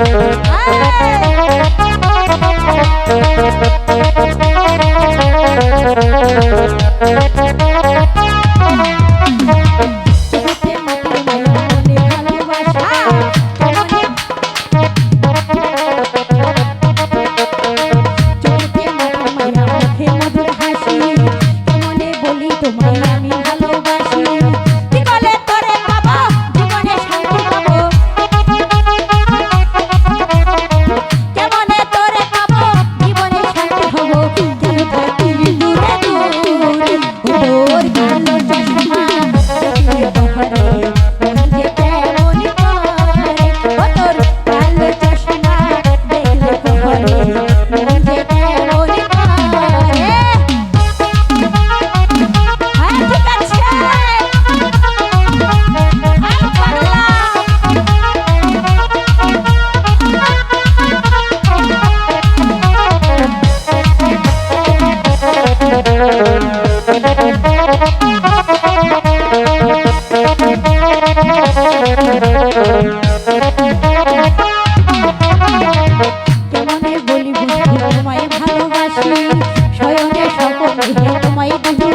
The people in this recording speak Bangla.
চোখে তোমায় বহু